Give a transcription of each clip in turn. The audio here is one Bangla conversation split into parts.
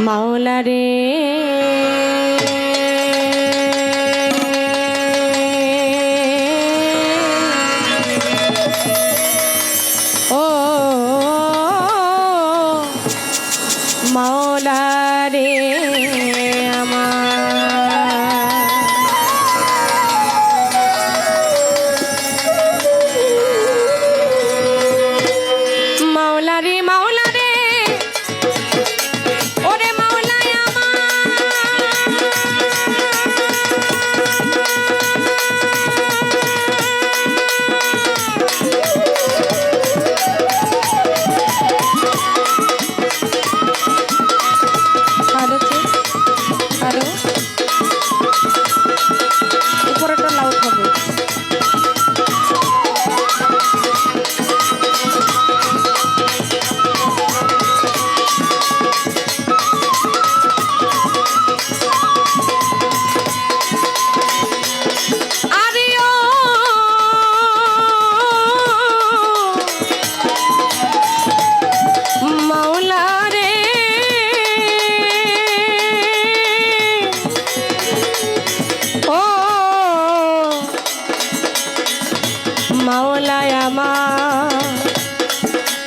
মাওলা রে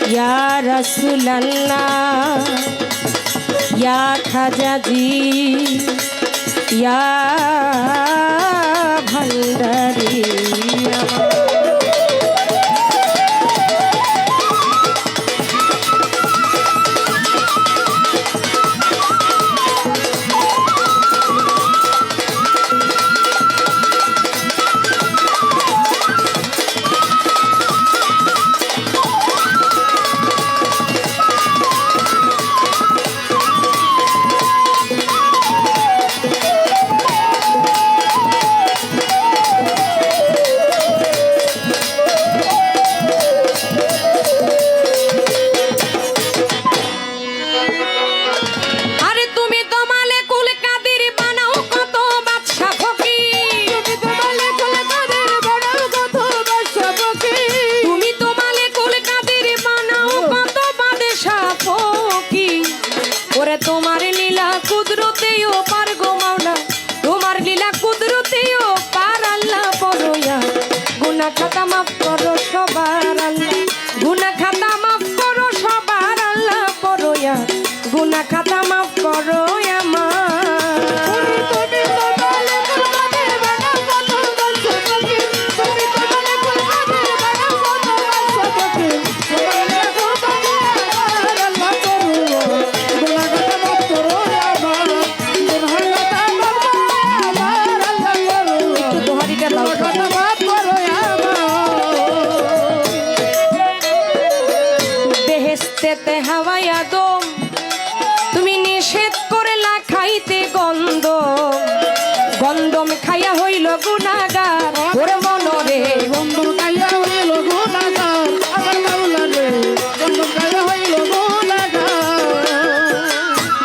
ইয়া রসুল্লাহ ইয়া খাজাজি ইয়া ভণ্ডার নিচেতে হাওয়াই আদম। তুমি নিষেধ করলা খাইতে গন্ধ গন্ধম খাইয়া হইল গুনাগার ওর মনরে। গন্ধম খাইয়া হইল আমার গন্ধম খাইয়া হইল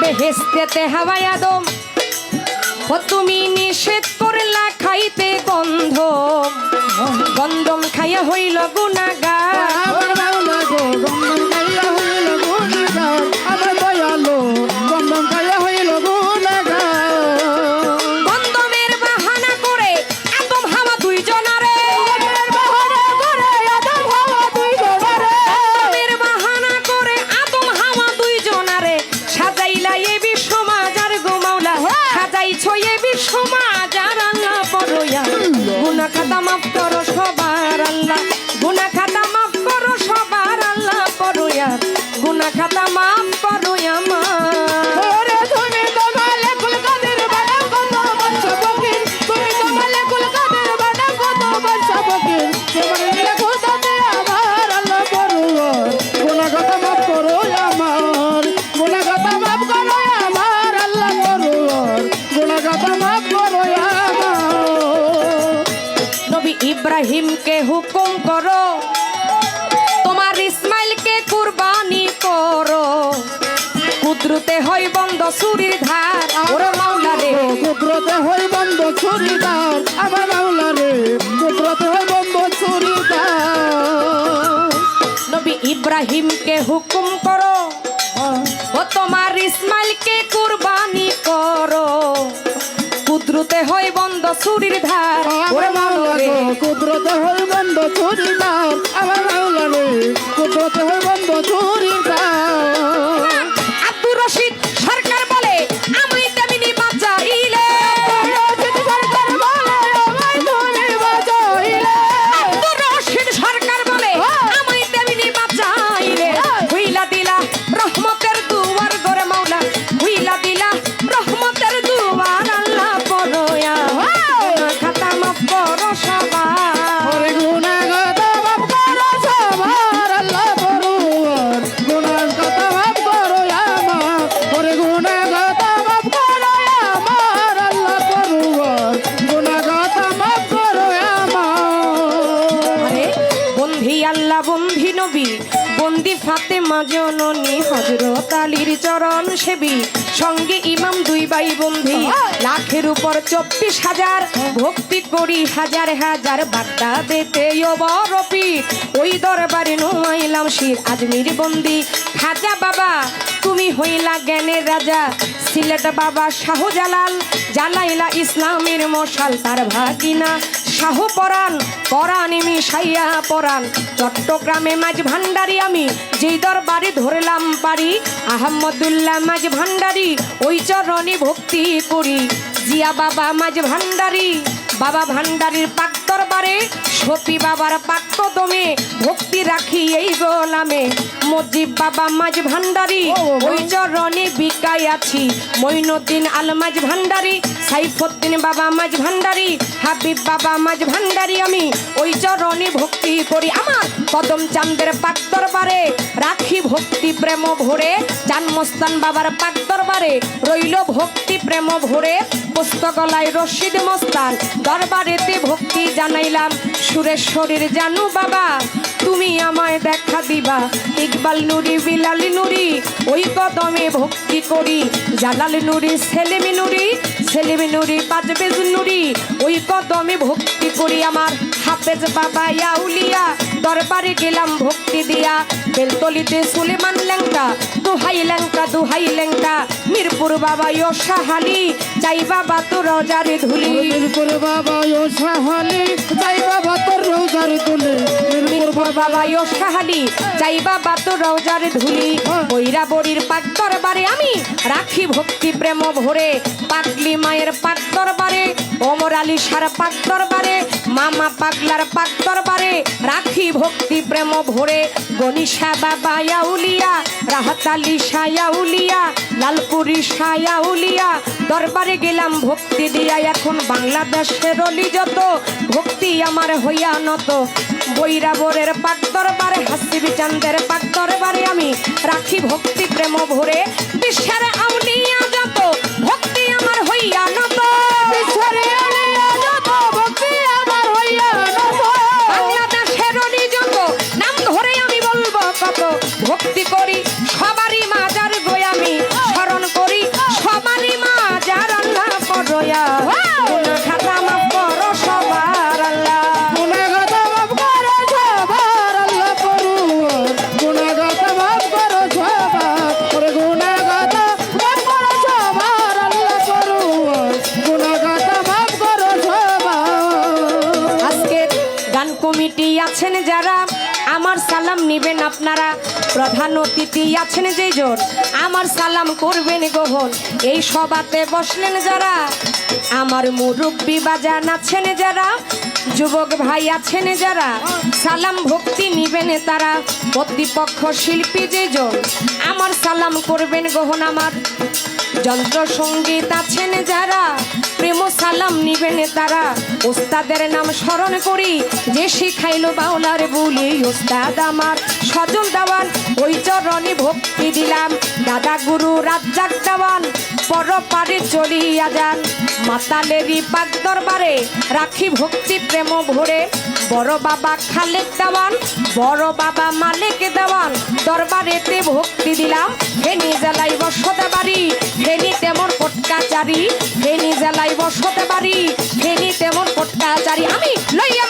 বেহেস্তেতে হাওয়াই আদম। ও তুমি নিষেধ করলা খাইতে গন্ধ গন্ধম খাইয়া হইল গুনাগার ইব্রাহিমকে হুকুম করো তোমার ইসমাইলকে কুরবানি করো। কুদ্রুতে হই বন্ধ সুরির ধার ওরে মাওলা রে। কুদ্রুতে হই বন্ধ সুরির ধার আমার মাওলা রে। কুদ্রুতে হই বন্ধ সুরির ধার। নবী ইব্রাহিমকে হুকুম করো ও তোমার ইসমাইলকে কুরবানি করো। ছুরির ধার। কুদরত বন্ধ চুরি দাও আমার জননী হজরত চরণ সেবী সঙ্গে ইমাম দুই বাই বন্ধি। লাখের উপর চব্বিশ হাজার ভক্তি করি হাজার হাজার বার্তা দেতে ওই দরবারে নোয়াইলাম শির আজমির বন্দি খাজা বাবা তুমি হইলা জ্ঞানের রাজা। সিলেট বাবা শাহজালাল জালাইলা ইসলামের মশাল তার ভাগিনা শাহ পরাণ পরাণ মিশাইয়া পরাণ। চট্টগ্রামে মাঝ ভান্ডারি আমি যেই দরবারে ধরলাম পারি আহমদুল্লাহ মাঝ ভান্ডারি ওই চরণে ভক্তি করি। জিয়া বাবা মাঝ ভান্ডারি বাবা ভান্ডারির পাক দরবারে সতী বাবার পাক কদমে ভক্তি রাখি এই গোলামে। মজিব বাবা মাঝ ভান্ডারি ওই চরণে বিকায় আছি। মইনুদ্দিন আলমাজ ভান্ডারি সাইফুদ্দিন বাবা মাঝ ভান্ডারি হাবিব বাবা মাঝ ভান্ডারি আমি ওই চরণে ভক্তি করি। আমার কদম চান্দের পাক দরবারে রাখি ভক্তি প্রেম ভরে। জানমস্তান বাবার পাক দরবারে রইল ভক্তি প্রেম ভরে। পুস্তকলায় রশিদ মস্তান দরবারেতে ভক্তি জানাইলাম, সুরেশ্বরীর জানু বাবা, তুমি আমায় দেখা দিবা। ইকবাল নুরি, বিলালি নুরি, ওই কদমে ভক্তি করি। জালাল নুরি, সেলিমি নুরি সেলিমি নুরি পাজবেজ নুরি, ওই কদমে ভক্তি করি। আমার হাফেজ বাবা ইয়াউলিয়া দরবারে গেলাম ভক্তি দিয়া বেলতলিতে সুলেমান ল্যাংটা দুহাই ল্যাংটা দুহাই ল্যাংটা। মিরপুর বাবা ইয়সাহালি চাই বাবা তো রজারে ধুলি। মিরপুর বাবা ও সাহালি যাই বাবা তোর রোজার তুলে মিরপুর বাবা ইয়সাহালি চাই বাবা তো রজারে ধুলি। বৈরা বড়ির পাক দরবারে আমি রাখি ভক্তি প্রেম ভরে। পাতলি মায়ের পাক দরবারে ওমর আলী সার পাক দরবারে মামা পাগলার পাক দরবারে রাখি ভক্তি প্রেম ভরে গনিশা বাবা ইয়াউলিয়া রাহাত আলী সায়াউলিয়া লালপুরি সায়াউলিয়া দরবারে গেলাম ভক্তি দিয়া, এখন বাংলাদেশের অলি যত, ভক্তি আমার হইয়া নত। বৈরাবরের পাক দরবারে, হাসিবি চান্দের পাক দরবারে আমি রাখি ভক্তি প্রেম ভরে বিশ্বের কমিটি আছেন যারা, আমার সালাম নিবেন আপনারা। প্রধান অতিথি আছেন যে যেজন আমার সালাম করবেন গ্রহণ এই সভাতে বসলেন যারা, আমার মুরব্বী বাজান আছেন যারা, যুবক ভাই আছেন যারা, সালাম ভক্তি নিবেন তারা। কর্তৃপক্ষ শিল্পী যেজন আমার সালাম করবেন গ্রহণ আমার। যন্ত্র সংগীত আছেন যারা, প্রেম সালাম নিবেন তারা। ওস্তাদের নাম স্মরণ করি, যে শিখাইলো বাউলার বলি, ওস্তাদ আমার সজল দেওয়ান, ওই চরণে ভক্তি দিলাম। দাদা গুরু রাজ্জাক দেওয়ান পর পারে চলিয়া যান। মাতালেরই পাক দরবারে রাখি ভক্তি প্রেম ভরে। বড় বাবা খালেক দেওয়ান বড় বাবা মালিক দেওয়ান দরবারেতে ভক্তি দিলাম, ফেনি জেলাই বসতে পারি, ফেনি তেমন পটকাচারি ফেনি জেলাই বসতে পারি, ফেনি তেমন পটকাচারি আমি লইয়া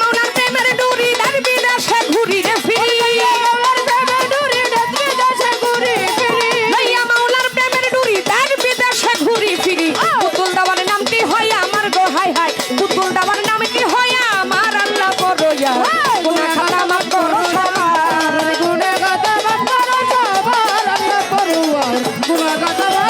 গুণা গাতা